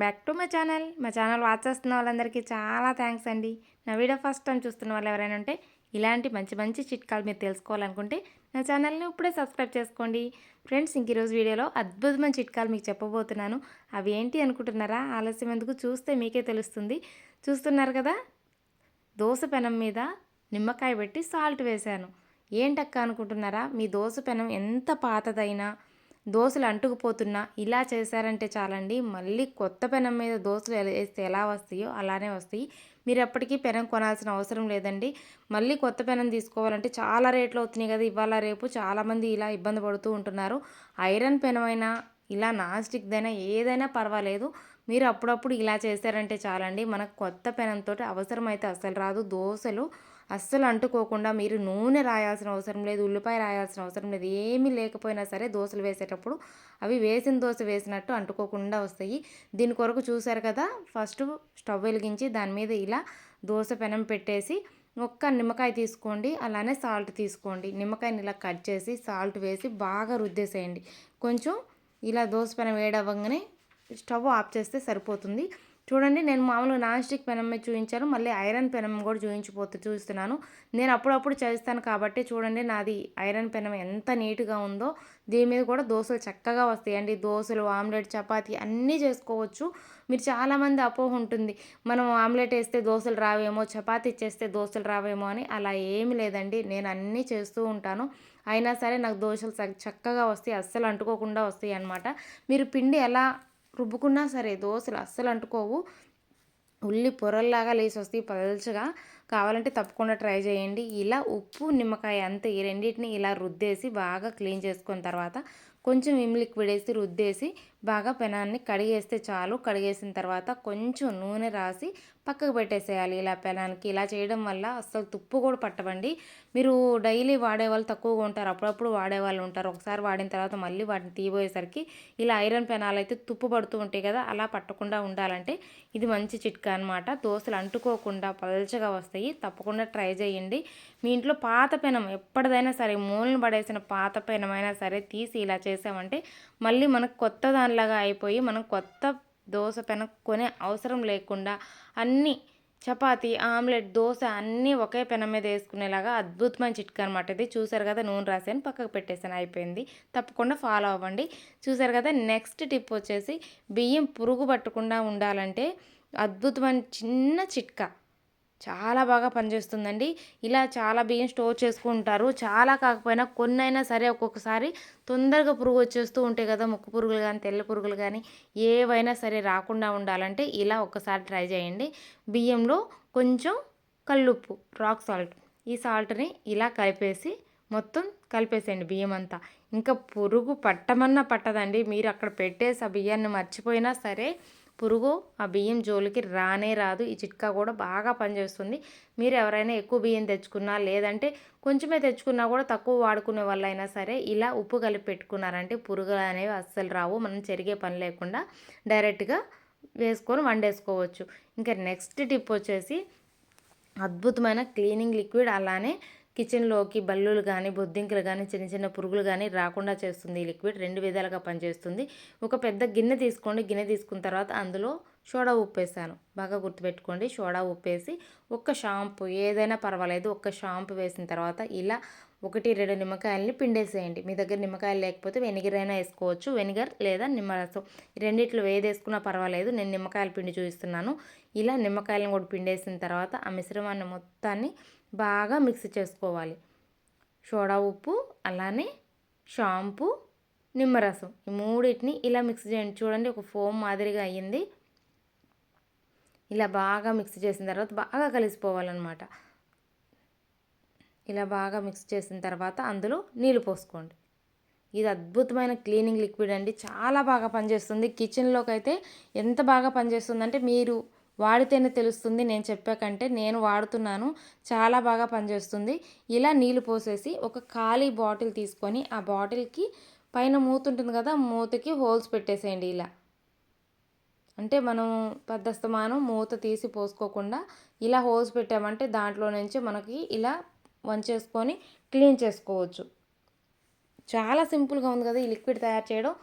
Back to my channel. మా channel watch చేస్తున్న వాళ్ళందరికీ చాలా థ్యాంక్స్ అండి. నా వీడియో ఫస్ట్ టైం చూస్తున్న వాళ్ళు ఎవరైనా ఉంటే ఇలాంటి మంచి మంచి చిట్కాలు మీరు తెలుసుకోవాలనుకుంటే నా ఛానల్ని ఇప్పుడే సబ్స్క్రైబ్ చేసుకోండి. ఫ్రెండ్స్ ఇంక ఈరోజు వీడియోలో అద్భుతమైన చిట్కాలు మీకు చెప్పబోతున్నాను. అవి ఏంటి అనుకుంటున్నారా? ఆలస్యం ఎందుకు? చూస్తే మీకే తెలుస్తుంది. చూస్తున్నారు కదా? దోశ పెనం మీద నిమ్మకాయ పెట్టి సాల్ట్ వేశాను. ఏంటక్క అనుకుంటున్నారా? మీ దోశ పెనం ఎంత పాతదైనా దోశలు అంటుకుపోతున్నా ఇలా చేశారంటే చాలండి. మళ్ళీ కొత్త పెనం మీద దోశలు ఎలా- వేస్తే ఎలా వస్తాయో అలానే వస్తాయి. మీరు ఎప్పటికీ పెనం కొనాల్సిన అవసరం లేదండి. మళ్ళీ కొత్త పెనం తీసుకోవాలంటే చాలా రేట్లు అవుతున్నాయి కదా. ఇవాళ రేపు చాలామంది ఇలా ఇబ్బంది పడుతూ ఉంటున్నారు. ఐరన్ పెనం అయినా ఇలా నాన్ స్టిక్దైనా ఏదైనా పర్వాలేదు. మీరు అప్పుడప్పుడు ఇలా చేశారంటే చాలండి. మనకు కొత్త పెనంతో అవసరమైతే అస్సలు రాదు. దోశలు అస్సలు అంటుకోకుండా మీరు నూనె రాయాల్సిన అవసరం లేదు ఉల్లిపాయ రాయాల్సిన అవసరం లేదు ఏమీ లేకపోయినా సరే దోశలు వేసేటప్పుడు అవి వేసిన దోశ వేసినట్టు అంటుకోకుండా వస్తాయి. దీని కొరకు చూసారు కదా ఫస్ట్ స్టవ్ వెలిగించి దాని మీద ఇలా దోశ పెనం పెట్టేసి ఒక్క నిమ్మకాయ తీసుకోండి అలానే సాల్ట్ తీసుకోండి. నిమ్మకాయని ఇలా కట్ చేసి సాల్ట్ వేసి బాగా రుద్దేసేయండి. కొంచెం ఇలా దోశ పెనం వేడవ్వగానే స్టవ్ ఆఫ్ చేస్తే సరిపోతుంది. చూడండి నేను మామూలుగా నాన్ స్టిక్ పెనం మీద చూపించాను మళ్ళీ ఐరన్ పెనం కూడా చూపించిపోతూ చూస్తున్నాను. నేను అప్పుడప్పుడు చేస్తాను కాబట్టి చూడండి నాది ఐరన్ పెనం ఎంత నీట్గా ఉందో దీని మీద కూడా దోశలు చక్కగా వస్తాయండి. దోశలు ఆమ్లెట్ చపాతీ అన్నీ చేసుకోవచ్చు. మీరు చాలామంది అపోహ ఉంటుంది మనం ఆమ్లెట్ వేస్తే దోశలు రావేమో చపాతీ చేస్తే దోశలు రావేమో అని. అలా ఏమీ లేదండి నేను అన్నీ చేస్తూ ఉంటాను. అయినా సరే నాకు దోశలు చక్కగా వస్తాయి అస్సలు అంటుకోకుండా వస్తాయి అన్నమాట. మీరు పిండి ఎలా రుబ్బుకున్నా సరే దోశలు అస్సలు అంటుకోవు. ఉల్లి పొరల్లాగా లేచి వస్తాయి పల్చగా కావాలంటే తప్పకుండా ట్రై చేయండి. ఇలా ఉప్పు నిమ్మకాయ అంతా ఈ రెండింటిని ఇలా రుద్దేసి బాగా క్లీన్ చేసుకున్న తర్వాత కొంచెం విమ్ లిక్విడ్ వేసి రుద్దేసి బాగా పెనాన్ని కడిగేస్తే చాలు. కడిగేసిన తర్వాత కొంచెం నూనె రాసి పక్కకు పెట్టేసేయాలి ఇలా పెనానికి. ఇలా చేయడం వల్ల అస్సలు తుప్పు కూడా పట్టవండి. మీరు డైలీ వాడే వాళ్ళు తక్కువగా ఉంటారు. అప్పుడప్పుడు వాడే వాళ్ళు ఉంటారు. ఒకసారి వాడిన తర్వాత మళ్ళీ వాటిని తీయబోయేసరికి ఇలా ఐరన్ పెనాలు అయితే తుప్పు పడుతూ ఉంటాయి కదా అలా పట్టకుండా ఉండాలంటే ఇది మంచి చిట్కా అనమాట దోశలు అంటుకోకుండా పల్చగా వస్తాయి. తప్పకుండా ట్రై చేయండి. మీ ఇంట్లో పాత పెనం ఎప్పటిదైనా సరే మూలను పడేసిన పాత పెనమైనా సరే తీసి ఇలా చేసామంటే మళ్ళీ మనకు కొత్త దానిలాగా అయిపోయి మనం కొత్త దోశ పెనం కొనే అవసరం లేకుండా అన్నీ చపాతి ఆమ్లెట్ దోశ అన్నీ ఒకే పెనం మీద వేసుకునేలాగా అద్భుతమైన చిట్కా అనమాట ఇది. చూసారు కదా నూనె రాసాను పక్కకు పెట్టేసాను అయిపోయింది. తప్పకుండా ఫాలో అవ్వండి. చూసారు కదా నెక్స్ట్ టిప్ వచ్చేసి బియ్యం పురుగు పట్టకుండా ఉండాలంటే అద్భుతమైన చిన్న చిట్కా. చాలా బాగా పనిచేస్తుందండి. ఇలా చాలా బియ్యం స్టోర్ చేసుకుంటారు చాలా కాకపోయినా కొన్ని అయినా సరే ఒక్కొక్కసారి తొందరగా పురుగు వచ్చేస్తూ ఉంటాయి కదా ముక్కు పురుగులు కానీ తెల్ల పురుగులు కానీ ఏవైనా సరే రాకుండా ఉండాలంటే ఇలా ఒక్కసారి ట్రై చేయండి. బియ్యంలో కొంచెం కల్లుప్పు రాక్ సాల్ట్ ఈ సాల్ట్ని ఇలా కలిపేసి మొత్తం కలిపేసేయండి బియ్యం అంతా. ఇంకా పురుగు పట్టమన్నా పట్టదండి. మీరు అక్కడ పెట్టేసి ఆ బియ్యాన్ని మర్చిపోయినా సరే పురుగు ఆ బియ్యం జోలికి రానే రాదు. ఈ చిట్కా కూడా బాగా పనిచేస్తుంది. మీరు ఎవరైనా ఎక్కువ బియ్యం తెచ్చుకున్నా లేదంటే కొంచెమే తెచ్చుకున్నా కూడా తక్కువ వాడుకునే వాళ్ళైనా సరే ఇలా ఉప్పు కలిపి పెట్టుకున్నారంటే పురుగులు అనేవి అస్సలు రావు. మనం చెరిగే పని లేకుండా డైరెక్ట్గా వేసుకొని వండేసుకోవచ్చు. ఇంకా నెక్స్ట్ టిప్ వచ్చేసి అద్భుతమైన క్లీనింగ్ లిక్విడ్ అలానే కిచెన్లోకి బల్లులు కానీ బొద్దింకలు కానీ చిన్న చిన్న పురుగులు కానీ రాకుండా చేస్తుంది ఈ లిక్విడ్. రెండు విధాలుగా పనిచేస్తుంది. ఒక పెద్ద గిన్నె తీసుకోండి. గిన్నె తీసుకున్న తర్వాత అందులో సోడా ఉప్పు వేసాను బాగా గుర్తుపెట్టుకోండి సోడా ఉప్పు వేసి ఒక్క షాంపూ ఏదైనా పర్వాలేదు ఒక్క షాంపూ వేసిన తర్వాత ఇలా ఒకటి రెండు నిమ్మకాయలని పిండేసేయండి. మీ దగ్గర నిమ్మకాయలు లేకపోతే వెనిగర్ అయినా వేసుకోవచ్చు. వెనిగర్ లేదా నిమ్మరసం. రెండిట్లో ఏది వేసుకున్నా పర్వాలేదు. నేను నిమ్మకాయల పిండి చూపిస్తున్నాను. ఇలా నిమ్మకాయలను కూడా పిండేసిన తర్వాత ఆ మిశ్రమాన్ని మొత్తాన్ని బాగా మిక్స్ చేసుకోవాలి. సోడా ఉప్పు అలానే షాంపూ నిమ్మరసం. ఈ మూడింటిని ఇలా మిక్స్ చేయండి. చూడండి ఒక ఫోమ్ మాదిరిగా అయ్యింది. ఇలా బాగా మిక్స్ చేసిన తర్వాత బాగా కలిసిపోవాలన్నమాట. ఇలా బాగా మిక్స్ చేసిన తర్వాత అందులో నీళ్ళు పోసుకోండి. ఇది అద్భుతమైన క్లీనింగ్ లిక్విడ్ అండి. చాలా బాగా పనిచేస్తుంది. కిచెన్లోకి అయితే ఎంత బాగా పనిచేస్తుందంటే మీరు వాడితేనే తెలుస్తుంది. నేను చెప్పాకంటే నేను వాడుతున్నాను. చాలా బాగా పనిచేస్తుంది. ఇలా నీళ్ళు పోసేసి ఒక ఖాళీ బాటిల్ తీసుకొని ఆ బాటిల్కి పైన మూత ఉంటుంది కదా మూతకి హోల్స్ పెట్టేసేయండి ఇలా. అంటే మనం పెద్దస్తమానం మూత తీసి పోసుకోకుండా ఇలా హోల్స్ పెట్టామంటే దాంట్లో నుంచి మనకి ఇలా వంచేసుకొని క్లీన్ చేసుకోవచ్చు. చాలా సింపుల్గా ఉంది కదా ఈ లిక్విడ్ తయారు చేయడం.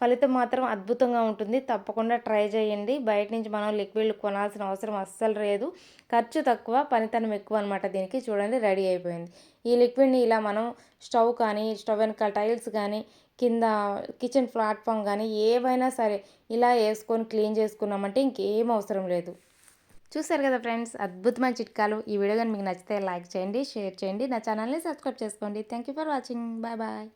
ఫలితం మాత్రం అద్భుతంగా ఉంటుంది. తప్పకుండా ట్రై చేయండి. బయట నుంచి మనం లిక్విడ్లు కొనాల్సిన అవసరం అస్సలు లేదు. ఖర్చు తక్కువ పనితనం ఎక్కువ అనమాట దీనికి. చూడండి రెడీ అయిపోయింది. ఈ లిక్విడ్ని ఇలా మనం స్టవ్ కానీ స్టవ్ వెనకాల టైల్స్ కానీ కింద కిచెన్ ప్లాట్ఫామ్ కానీ ఏవైనా సరే ఇలా వేసుకొని క్లీన్ చేసుకున్నామంటే ఇంకేం అవసరం లేదు. చూసారు కదా ఫ్రెండ్స్ అద్భుతమైన చిట్కాలు. ఈ వీడియో కానీ మీకు నచ్చితే లైక్ చేయండి షేర్ చేయండి. నా ఛానల్ని సబ్స్క్రైబ్ చేసుకోండి. Thank you for watching. Bye bye.